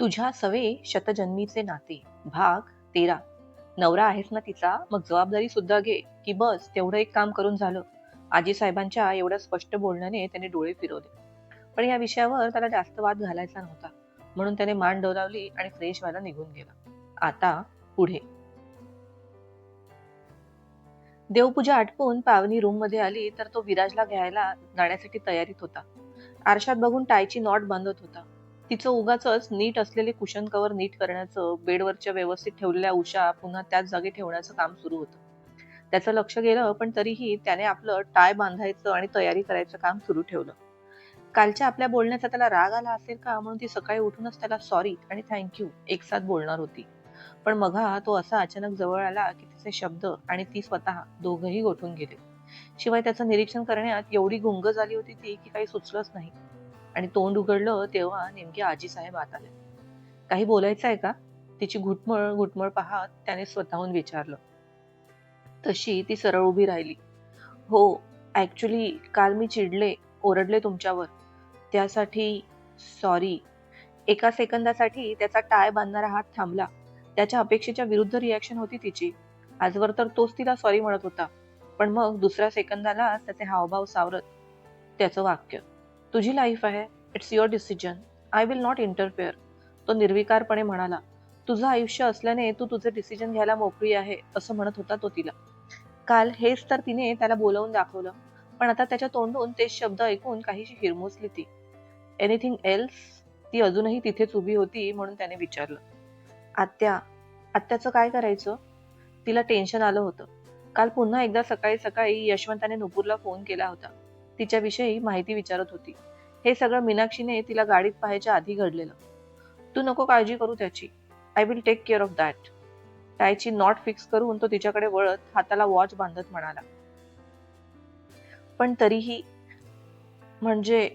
तुझ्या सवे शतजन्मीचे नाते. भाग तेरा. नवरा आहेस ना तिचा? मग जबाबदारी सुद्धा घे. की बस तेवढं एक काम करून झालं. आजी साहेबांच्या एवढ्या स्पष्ट बोलण्याने त्याने डोळे फिरवले. पण या विषयावर त्याला जास्त वाद घालायचा नव्हता. म्हणून त्याने मान डोलावली आणि फ्रेश व्हायला निघून गेला. आता पुढे. देवपूजा आटपून पावनी रूममध्ये आली तर तो विराजला घ्यायला जाण्यासाठी तयारीत होता. आरशात बघून टायची नॉट बांधत होता. तिचं उगाच नीट असलेले कुशन कवर नीट करण्याचं बेडवरच्या व्यवस्थित ठेवलेल्या उशा पुन्हा त्याच जागी ठेवण्याचं काम सुरू होतं. त्याचं लक्ष गेलं पण तरीही त्याने आपलं टाय बांधायचं आणि तयारी करायचं काम सुरू ठेवलं. कालच्या आपल्या बोलण्याचा त्याला राग आला असेल का? म्हणून ती सकाळी उठूनच त्याला सॉरी आणि थँक्यू एक साथ बोलणार होती. पण मघा तो असा अचानक जवळ आला की तिचे शब्द आणि ती स्वतः दोघंही गोठून गेले. शिवाय त्याचं निरीक्षण करण्यात एवढी गुंग झाली होती ती की काही सुचलंच नाही. आणि तोंड उघडलं तेव्हा नेमके आजी साहेब आत आले. काही बोलायचं आहे का? तिची घुटमळ घुटमळ पाहत त्याने स्वतःहून विचारलं. तशी ती सरळ उभी राहिली. हो ॲक्च्युली काल मी चिडले ओरडले तुमच्यावर. त्यासाठी सॉरी एका सेकंदासाठी त्याचा टाय बांधणारा हात थांबला. त्याच्या अपेक्षेच्या विरुद्ध रिॲक्शन होती तिची. आजवर तर तोच तिला सॉरी म्हणत होता. पण मग दुसऱ्या सेकंदाला त्याचे हावभाव सावरत त्याचं वाक्य तुझी लाईफ आहे it's your decision I will not interfere तो निर्विकारपणे म्हणाला तुझं आयुष्य असल्याने तू तुझे डिसिजन घ्यायला मोकळी आहे असं म्हणत होता तो तिला. काल हेच तर तिने त्याला बोलवून दाखवलं पण आता त्याच्या तोंडून तेच शब्द ऐकून काहीशी हिरमोसली ती. एनिथिंग एल्स ती अजूनही तिथेच उभी होती म्हणून त्याने विचारलं. आत्या आत्याचं काय करायचं? तिला टेन्शन आलं होतं. काल पुन्हा एकदा सकाळी सकाळी यशवंताने नुपूरला फोन केला होता. तिच्याविषयी माहिती विचारत होती. हे सगळं मीनाक्षीने तिला गाडीत पाहायच्या आधी घडलेलं. तू नको काळजी करू त्याची. I will take care of that टायची knot fix करून तो तिच्याकडे वळत हाताला वॉच बांधत म्हणाला. पण तरीही म्हणजे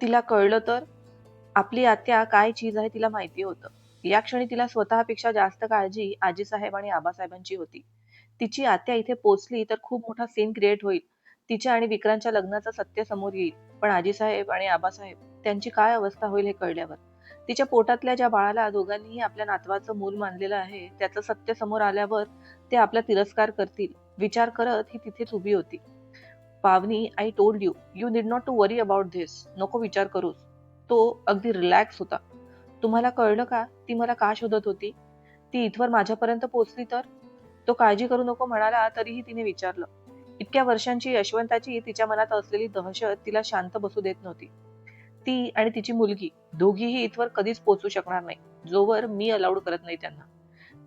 तिला कळलं तर? आपली आत्या काय चीज आहे तिला माहिती होतं. या क्षणी तिला स्वतःपेक्षा जास्त काळजी आजीसाहेब आणि आबासाहेबांची होती. तिची आत्या इथे पोचली तर खूप मोठा सीन क्रिएट होईल. तिच्या आणि विक्रांतच्या लग्नाचं सत्य समोर येईल. पण आजीसाहेब आणि आबासाहेब त्यांची काय अवस्था होईल हे कळल्यावर? तिच्या पोटातल्या ज्या बाळाला दोघांनीही आपल्या नातवाचं मूल मानलेलं आहे त्याचं सत्य समोर आल्यावर ते आपला तिरस्कार करतील. विचार करत ही तिथेच उभी होती. Pavani I told you you need not to worry about this नको विचार करूस. तो अगदी रिलॅक्स होता. तुम्हाला कळलं का? ती मला का शोधत होती? ती इथवर माझ्यापर्यंत पोचली तर? तो काळजी करू नको म्हणाला तरीही तिने विचारलं. इतक्या वर्षांची यशवंताची तिच्या मनात असलेली दहशत तिला शांत बसू देत नव्हती. ती आणि तिची मुलगी दोघीही इथवर कधीच पोचू शकणार नाही. जोवर मी अलाउड करत नाही त्यांना.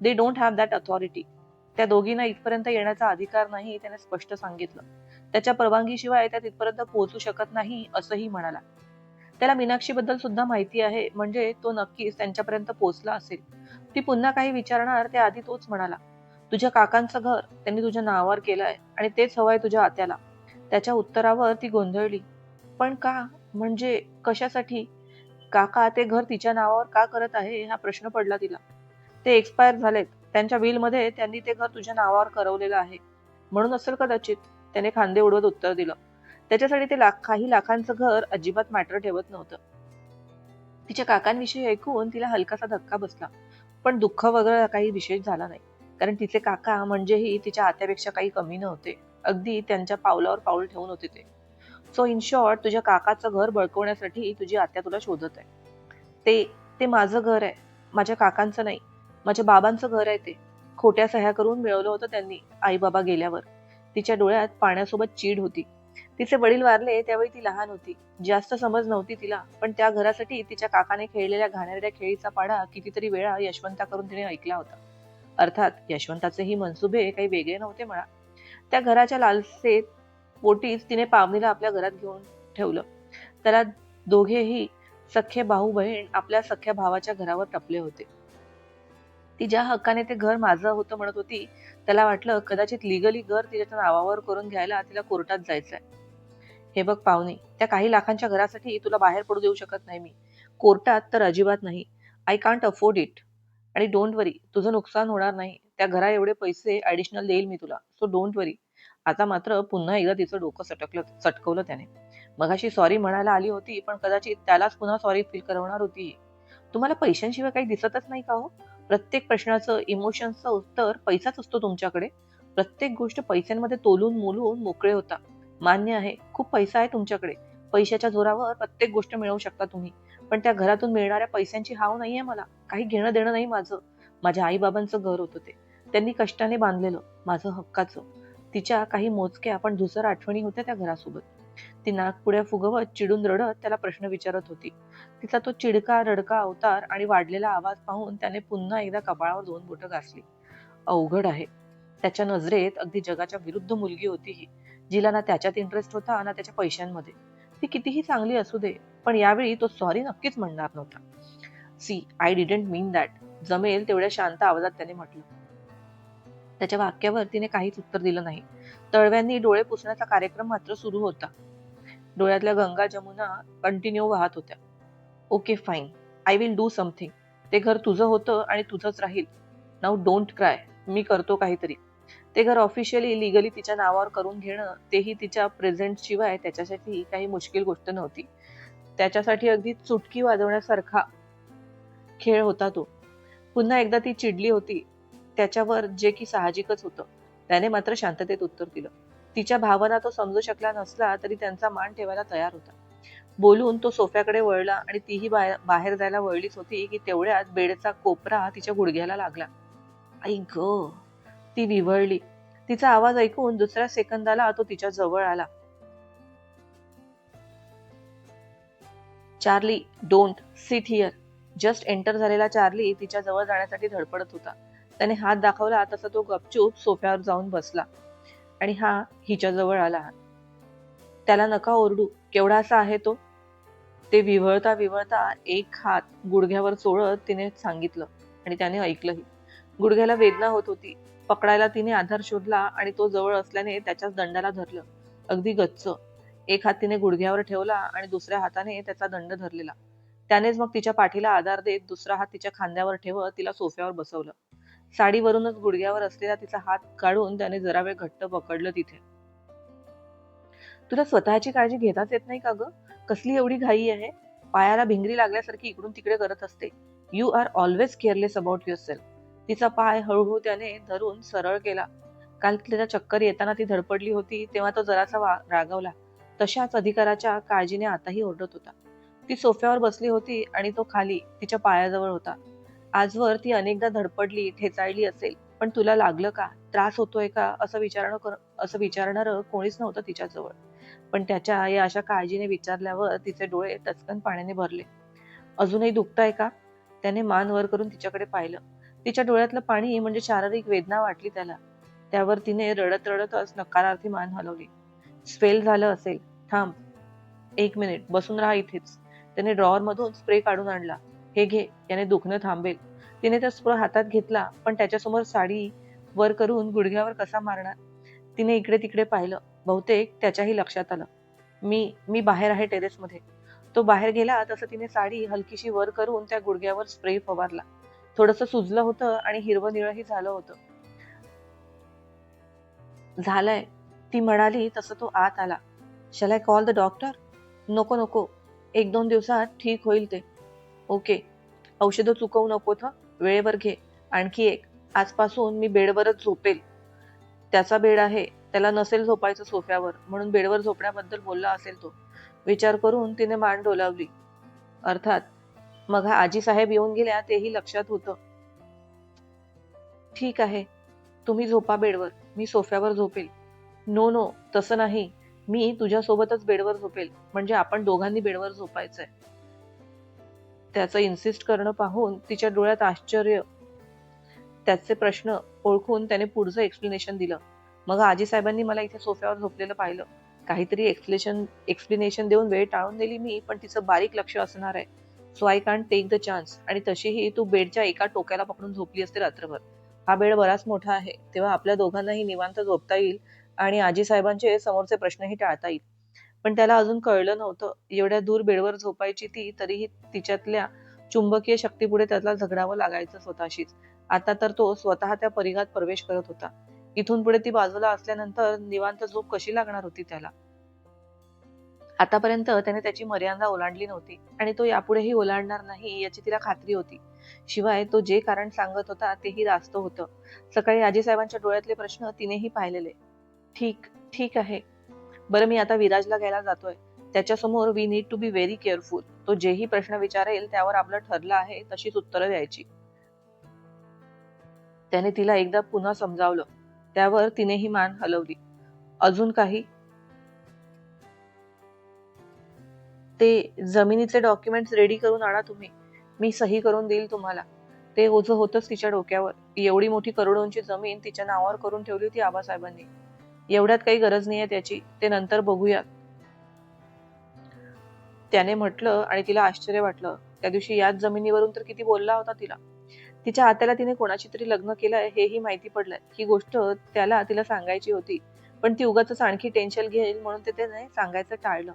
They don't have that authority त्या दोघींना इथपर्यंत येण्याचा अधिकार नाही त्याने स्पष्ट सांगितलं. त्याच्या परवानगीशिवाय त्या तिथपर्यंत पोहोचू शकत नाही असंही म्हणाला. त्याला मीनाक्षीबद्दल सुद्धा माहिती आहे म्हणजे तो नक्कीच त्यांच्यापर्यंत पोहोचला असेल. ती पुन्हा काही विचारणार त्याआधी तोच म्हणाला. तुझ्या काकांचं घर त्यांनी तुझ्या नावावर केलंय आणि तेच हवंय तुझ्या आत्याला. त्याच्या उत्तरावर ती गोंधळली. पण का? म्हणजे कशासाठी? काका ते घर तिच्या नावावर का करत आहे? हा प्रश्न पडला तिला. ते एक्सपायर झालेत. त्यांच्या मध्ये त्यांनी ते घर तुझ्या नावावर करवलेलं आहे. म्हणून असेल कदाचित त्याने खांदे उडवत उत्तर दिलं. त्याच्यासाठी ते लाख काही लाखांचं घर अजिबात मॅटर ठेवत नव्हतं. तिच्या काकांविषयी ऐकून तिला हलकासा धक्का बसला. पण दुःख वगैरे काही विशेष झाला नाही. कारण तिचे काका म्हणजेही तिच्या आत्यापेक्षा काही कमी नव्हते. अगदी त्यांच्या पावलावर पाऊल ठेवून होते ते. सो इन शॉर्ट तुझ्या काकाचं घर बळकवण्यासाठी तुझी आत्या तुला शोधत आहे. ते ते माझं घर आहे. माझ्या काकांचं नाही. माझ्या बाबांचं घर आहे ते. खोट्या सह्या करून मिळवलं होतं त्यांनी आई बाबा गेल्यावर. तिच्या डोळ्यात पाण्यासोबत चीड होती. तिचे वडील वारले त्यावेळी ती लहान होती. जास्त समज नव्हती तिला पण त्या घरासाठी तिच्या काकाने खेळलेल्या घाणेरड्या खेळीचा पाडा कितीतरी वेळा यशवंता करून तिने ऐकला होता. अर्थात यशवंताचे ही मनसुबे काही वेगळे नव्हते म्हणा. त्या घराच्या लालसेत पोटीच तिने पावनीला आपल्या घरात घेऊन ठेवलं. त्याला दोघेही सख्खे भाऊ बहीण आपल्या सख्या भावाच्या घरावर टपले होते. ती ज्या हक्काने ते घर माझं होतं म्हणत होती त्याला वाटलं कदाचित लिगली घर तिच्या नावावर करून घ्यायला तिला कोर्टात जायचंय. हे बघ पाहुणे त्या काही लाखांच्या घरासाठी तुला बाहेर पडू देऊ शकत नाही मी. कोर्टात तर अजिबात नाही. आय कांट अफोर्ड इट आणि डोंट वरी तुझं नुकसान होणार नाही. त्या घरा एवढे पैसे ऍडिशनल देईल मी तुला. सो डोंट वरी आता मात्र पुन्हा एकदा तिचं डोकं सटकलं चटकवलं त्याने. मगाशी सॉरी म्हणायला आली होती पण कदाचित त्यालाच पुन्हा सॉरी फील करवणार होती. तुम्हाला पैशांशिवाय काही दिसतच नाही का हो? प्रत्येक प्रश्नाचं इमोशन्सचं उत्तर पैसाच असतो तुमच्याकडे. प्रत्येक गोष्ट पैशांमध्ये तोलून मोलून मोकळे होता. मान्य आहे खूप पैसा आहे तुमच्याकडे. पैशाच्या जोरावर प्रत्येक गोष्ट मिळवू शकता तुम्ही. पण त्या घरातून मिळणाऱ्या पैशांची हाव नाहीये मला. काही घेणं देणं नाही माझं. माझ्या आईबाबांचं घर होतं ते. त्यांनी कष्टाने बांधलेलं माझं हक्काचं. तिच्या काही मोजक्या पण धुसर आठवणी होत्या त्या घरासोबत. ती नागपुड्या फुगवत चिडून रडत त्याला प्रश्न विचारत होती. तिचा तो चिडका रडका अवतार आणि वाढलेला आवाज पाहून त्याने पुन्हा एकदा कपाळावर दोन बोटं घासली. अवघड आहे. त्याच्या नजरेत अगदी जगाच्या विरुद्ध मुलगी होती ही जिला ना त्याच्यात इंटरेस्ट होता ना त्याच्या पैशांमध्ये. ती कितीही चांगली असू दे पण यावेळी तो सॉरी नक्कीच म्हणणार नव्हता. See I didn't mean that जमेल तेवढ्या शांत आवाजात त्याने म्हटलं. त्याच्या वाक्यावर तिने काहीच उत्तर दिलं नाही. तळव्यांनी डोळे पुसण्याचा कार्यक्रम मात्र सुरू होता. डोळ्यातल्या गंगा जमुना कंटिन्यू वाहत होत्या. Okay fine I will do something ते घर तुझं होतं आणि तुझंच राहील. नाऊ डोंट क्राय मी करतो काहीतरी. ते घर ऑफिशियली लिगली तिच्या नावावर करून घेणं तेही तिच्या प्रेझेंट शिवाय त्याच्यासाठी काही मुश्किल गोष्ट नव्हती. त्याच्यासाठी अगदी चुटकी वाजवण्यासारखा खेळ होता तो. पुन्हा एकदा ती चिडली होती. त्याच्यावर जे की साहजिकच होतं. त्याने मात्र शांततेत उत्तर दिलं. तिच्या भावना तो समजू शकला नसला तरी त्यांचा मान ठेवायला तयार होता. बोलून तो सोफ्याकडे वळला आणि तीही बाहेर बाहेर जायला वळलीच होती की तेवढ्यात बेडचा कोपरा तिच्या गुडघ्याला लागला. आई ग ती विवळली. तिचा आवाज ऐकून दुसऱ्या सेकंदाला तो तिच्या जवळ आला. Charlie don't sit here just enter झालेला चार्ली तिच्या जवळ जाण्यासाठी धडपडत होता. त्याने हात दाखवला तसा तो गपचूप सोफ्यावर जाऊन बसला. आणि हा हिच्या जवळ आला. त्याला नका ओरडू केवढा असा आहे तो? ते विव्हळता विव्हळता एक हात गुडघ्यावर चोळत तिने सांगितलं आणि त्याने ऐकलंही. गुडघ्याला वेदना होत होती. पकडायला तिने आधार शोधला आणि तो जवळ असल्याने त्याच्याच दंडाला धरलं. अगदी गच्च. एक हात तिने गुडघ्यावर ठेवला आणि दुसऱ्या हाताने त्याचा दंड धरलेला. त्यानेच मग तिच्या पाठीला आधार देत दुसरा हात तिच्या खांद्यावर ठेवत तिला सोफ्यावर बसवलं. साडीवरूनच गुडघ्यावर असलेला तिचा हात काढून त्याने जरा वेळ घट्ट पकडलं तिथे. तुला स्वतःची काळजी घेताच येत नाही का ग? कसली एवढी घाई आहे? पायाला भिंगरी लागल्यासारखी इकडून तिकडे करत असते. You are always careless about yourself तिचा पाय हळूहळू त्याने धरून सरळ केला. काल तिला चक्कर येताना ती धडपडली होती तेव्हा तो जरासा वा- रागावला. तशाच अधिकाराच्या काळजीने आताही ओरडत होता. ती सोफ्यावर बसली होती आणि तो खाली तिच्या पायाजवळ होता. आजवर ती अनेकदा धडपडली ठेचाळली असेल पण तुला लागलं का? त्रास होतोय का? असं विचारणं कर असं विचारणारं कोणीच नव्हतं तिच्याजवळ. पण त्याच्या या अशा काळजीने विचारल्यावर तिचे डोळे टचकन पाण्याने भरले. अजूनही दुखताय का? त्याने मान वर करून तिच्याकडे पाहिलं. तिच्या डोळ्यातलं पाणी म्हणजे शारीरिक वेदना वाटली त्याला. त्यावर तिने रडत रडतच नकारार्थी मान हलवली. स्पेल झालं असेल थांब. एक मिनिट बसून राहा इथेच. त्याने ड्रॉवर मधून स्प्रे काढून आणला. हे घे याने दुखणं थांबेल. तिने त्या स्प्रे हातात घेतला पण त्याच्यासमोर साडी वर करून गुडघ्यावर कसा मारणार? तिने इकडे तिकडे पाहिलं. बहुतेक त्याच्याही लक्षात आलं. मी मी बाहेर आहे टेरेसमध्ये. तो बाहेर गेला तसं तिने साडी हलकीशी वर करून त्या गुडघ्यावर स्प्रे फवारला. थोडस सुजलं होतं आणि हिरवं निळंही झालं होतं. झालंय. ती म्हणाली तसं तो आत आला. Shall I call the doctor नको नको. एक दोन दिवसात ठीक होईल ते. ओके औषधं चुकवू नको थं. वेळेवर घे. आणखी एक. आजपासून मी बेडवरच झोपेल. त्याचा बेड आहे. त्याला नसेल झोपायचं सोफ्यावर. म्हणून बेडवर झोपण्याबद्दल बोलला असेल तो. विचार करून तिने मान डोलावली. अर्थात मग आजी साहेब येऊन गेल्या तेही लक्षात होतं. ठीक आहे. तुम्ही झोपा बेडवर. मी सोफ्यावर झोपेल. नो नो तसं नाही. मी तुझ्यासोबतच बेडवर झोपेल. म्हणजे आपण दोघांनी बेडवर झोपायचंय. त्याचं इन्सिस्ट करणं पाहून तिच्या डोळ्यात आश्चर्य त्याचे प्रश्न ओळखून त्याने पुढचं एक्सप्लेनेशन दिलं. मग आजी साहेबांनी मला इथे सोफ्यावर झोपलेलं पाहिलं. काहीतरी एक्सप्लेशन एक्सप्लेनेशन देऊन वेळ टाळून दिली मी पण तिचं बारीक लक्ष असणार आहे. So I can't take the chance आणि तशीही तू बेडच्या एका टोक्याला पकडून झोपली असते रात्रभर. हा बेड बराच मोठा आहे. तेव्हा आपल्या दोघांनाही निवांत झोपता येईल. आणि आजी साहेबांचे समोरचे प्रश्नही टाळता येईल. पण त्याला अजून कळलं नव्हतं. एवढ्या दूर बेडवर झोपायची ती तरीही तिच्यातल्या चुंबकीय शक्तीपुढे त्याला झगडावं लागायचं स्वतःशीच. आता तर तो स्वतः त्या परिघात प्रवेश करत होता. इथून पुढे ती बाजूला असल्यानंतर निवांत झोप कशी लागणार होती त्याला? आतापर्यंत त्याने त्याची मर्यादा ओलांडली नव्हती आणि तो यापुढेही ओलांडणार नाही याची तिला खात्री होती. शिवाय तो जे कारण सांगत होता तेही रास्त होतं. सकाळी आजीसाहेबांच्या डोळ्यातले प्रश्न तिनेही पाहिलेले. ठीक ठीक आहे. बरं मी आता विराजला घ्यायला जातोय. त्याच्यासमोर we need to be very careful तो जेही प्रश्न विचारेल त्यावर आपलं ठरलं आहे तशीच उत्तरं द्यायची. त्याने तिला एकदा पुन्हा समजावलं. त्यावर तिनेही मान हलवली. अजून काही? ते जमिनीचे डॉक्युमेंट्स रेडी करून आणा तुम्ही. मी सही करून देईल तुम्हाला. ते ओझं होतच तिच्या डोक्यावर. एवढी मोठी करोडोंची जमीन तिच्या नावावर करून ठेवली होती आबासाहेबांनी. एवढ्यात काही गरज नाहीये त्याची. ते नंतर बघूयात त्याने म्हटलं आणि तिला आश्चर्य वाटलं. त्या दिवशी याच जमिनीवरून तर किती बोलला होता तिला. तिच्या आत्याला तिने कोणाची तरी लग्न केलंय हेही माहिती पडलंय. ही गोष्ट त्याला तिला सांगायची होती. पण ती उगाच आणखी टेन्शन घेईल म्हणून ते त्याने सांगायचं टाळलं.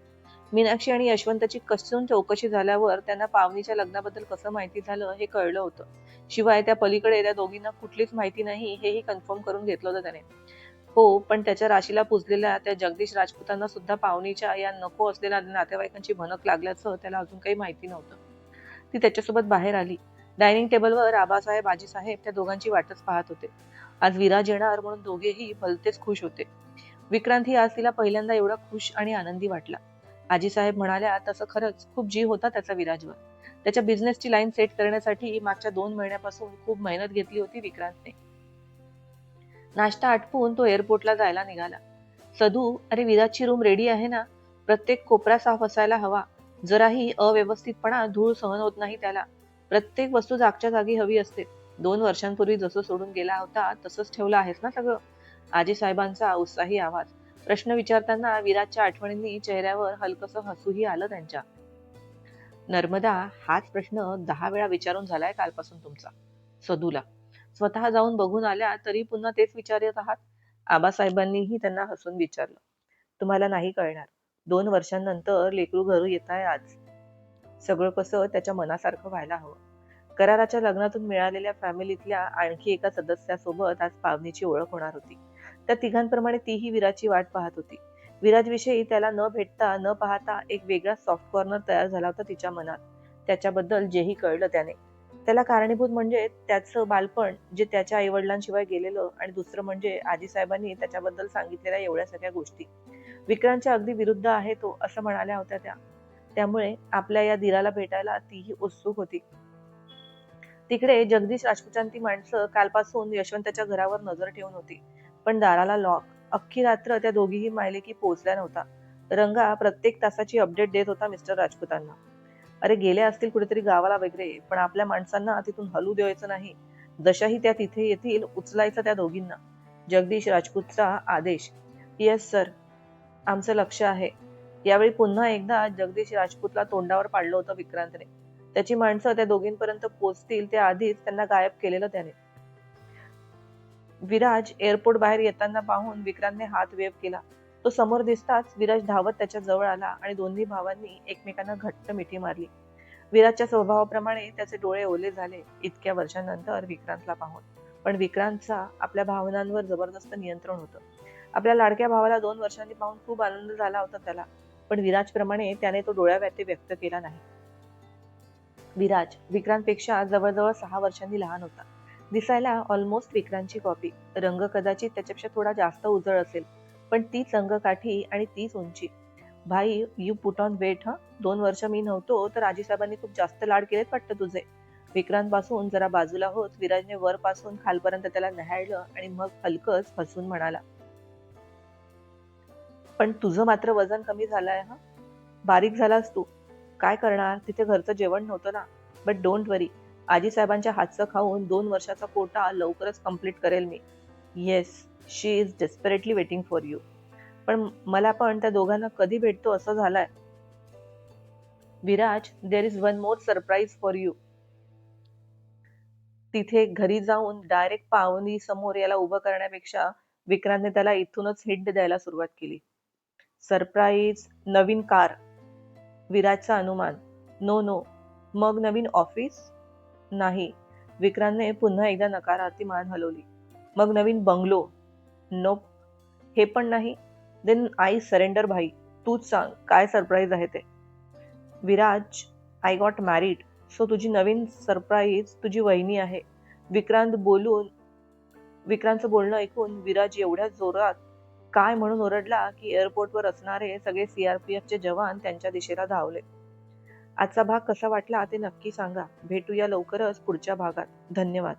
मीनाक्षी आणि यशवंताची कसून चौकशी झाल्यावर त्यांना पावनीच्या लग्नाबद्दल कसं माहिती झालं हे कळलं होतं. शिवाय त्या पलीकडे त्या दोघींना कुठलीच माहिती नाही हेही कन्फर्म करून घेतलं होतं त्याने. हो पण त्याच्या राशीला पुजलेल्या त्या जगदीश राजपूतांना सुद्धा पाहुणीच्या या नको असलेल्या नातेवाईकांची भनक लागल्याचं त्याला अजून काही माहिती नव्हतं. ती त्याच्यासोबत बाहेर आली. डायनिंग टेबलवर आबासाहेब आजीसाहेब त्या दोघांची वाटच पाहत होते. आज विराज येणार म्हणून दोघेही भलतेच खुश होते. विक्रांत ही आज तिला पहिल्यांदा एवढा खुश आणि आनंदी वाटला. आजीसाहेब म्हणाल्या तसं खरंच खूप जीव होता त्याचा विराजवर. त्याच्या बिझनेसची लाईन सेट करण्यासाठी मागच्या दोन महिन्यापासून खूप मेहनत घेतली होती विक्रांतने. नाश्ता आटपून तो एअरपोर्टला जायला निघाला. सदू अरे विराजची रूम रेडी आहे ना? प्रत्येक कोपरा साफ असायला हवा. जराही अव्यवस्थितपणा धूळ सहन होत नाही त्याला. प्रत्येक वस्तू जागच्या जागी हवी असते. दोन वर्षांपूर्वी जसं सोडून गेला होता तसंच ठेवलं आहेस ना सगळं? आजी साहेबांचा उत्साही आवाज. प्रश्न विचारताना विराजच्या आठवणींनी चेहऱ्यावर हलकस हसूही आलं त्यांच्या. नर्मदा हाच प्रश्न दहा वेळा विचारून झालाय कालपासून तुमचा सदूला. स्वतः जाऊन बघून आल्या तरी पुन्हा तेच विचारत आहात? आबासाहेबांनीही त्यांना हसून विचारलं. तुम्हाला नाही कळणार. दोन वर्षांनंतर लेकरू घरू येत आहे आज. सगळं कसं त्याच्या मनासारखं व्हायला हवं. कराराच्या लग्नातून मिळालेल्या फॅमिलीतल्या आणखी एका सदस्यासोबत आज पावनीची ओळख होणार होती. त्या तिघांप्रमाणे तीही विराजची वाट पाहत होती. विराजविषयी त्याला न भेटता न पाहता एक वेगळा सॉफ्ट कॉर्नर तयार झाला होता तिच्या मनात. त्याच्याबद्दल जेही कळलं त्याने. त्याला कारणीभूत म्हणजे त्याचं बालपण जे त्याच्या आईवडिलांशिवाय गेलेलं आणि दुसरं म्हणजे आजीसाहेबांनी त्याच्याबद्दल सांगितलेल्या एवढ्या सगळ्या गोष्टी. विक्रांतच्या अगदी विरुद्ध आहे तो असं म्हणाल्या होत्या त्या. त्यामुळे आपल्या या दिराला भेटायला तीही उत्सुक होती. तिकडे जगदीश राजपूतांची माणसं कालपासून यशवंताच्या घरावर नजर ठेवून होती. पण दाराला लॉक अख्खी रात्र त्या दोघीही मायले की पोहोचल्या नव्हता. रंगा प्रत्येक तासाची अपडेट देत होता मिस्टर राजपूतांना. अरे गेले असतील कुठेतरी गावाला वगैरे पण आपल्या माणसांना तिथून हलू द्यायचं नाही. जशाही त्या तिथे येतील उचलायचं त्या दोघींना. जगदीश राजपूतचा आदेश. येस सर आमचं लक्ष आहे. यावेळी पुन्हा एकदा जगदीश राजपूतला तोंडावर पाडलं होतं विक्रांतने. त्याची माणसं त्या दोघींपर्यंत पोहोचतील त्या आधीच त्यांना गायब केलेलं त्याने. विराज एअरपोर्ट बाहेर येताना पाहून विक्रांतने हात वेव केला. तो समोर दिसताच विराज धावत त्याच्याजवळ आला आणि दोन्ही भावांनी एकमेकांना घट्ट मिठी मारली. विराजच्या स्वभावाप्रमाणे त्याचे डोळे ओले झाले इतक्या वर्षांनंतर विक्रांतला पाहून. पण विक्रांतचा आपल्या भावनांवर जबरदस्त नियंत्रण होतं. आपल्या लाडक्या भावाला दोन वर्षांनी पाहून खूप आनंद झाला होता त्याला. पण विराजप्रमाणे त्याने तो डोळ्याव्याते व्यक्त केला नाही. विराज विक्रांतपेक्षा जवळजवळ सहा वर्षांनी लहान होता. दिसायला ऑलमोस्ट विक्रांतची कॉपी रंग कदाचित त्याच्यापेक्षा थोडा जास्त उजळ असेल. पण तीच अंगकाठी आणि तीच उंची. भाई यू पुट ऑन वेट हा? दोन वर्ष मी नव्हतो तर आजीसाहेबांनी खूप जास्त लाड केलेत वाटतं तुझे. विक्रांत पासून जरा बाजूला होत विराजने वर पासून खालपर्यंत त्याला न्याहाळलं आणि मग हलकच हसून म्हणाला पण तुझं मात्र वजन कमी झालंय हा? बारीक झालास तू. काय करणार? तिथे घरचं जेवण नव्हतं ना. बट डोंट वरी आजी साहेबांच्या हातचं खाऊन दोन वर्षाचा कोटा लवकरच कंप्लीट करेल मी. Yes she is desperately waiting for you पण मला पण त्या दोघांना कधी भेटतो असं झालंय. Viraj there is one more surprise for you तिथे घरी जाऊन डायरेक्ट पावनी समोर याला उभं करण्यापेक्षा विक्रांतने त्याला इथूनच हिट द्यायला सुरुवात केली. सरप्राईज नवीन कार. विराजचा अनुमान. नो नो मग नवीन ऑफिस नाही. विक्रांतने पुन्हा एकदा नकारार्थी मान हलवली. मग नवीन बंगलो नो हे पण नाही. देन आय सरेंडर भाई. तूच सांग काय सरप्राईज आहे ते? Viraj I got married so तुझी नवीन सरप्राईज तुझी वहिनी आहे. विक्रांत बोलून विक्रांतचं बोलणं ऐकून विराज एवढ्या जोरात काय म्हणून ओरडला की एअरपोर्टवर असणारे सगळे सीआरपीएफचे जवान त्यांच्या दिशेला धावले. आजचा भाग कसा वाटला ते नक्की सांगा. भेटूया लवकरच पुढच्या भागात. धन्यवाद.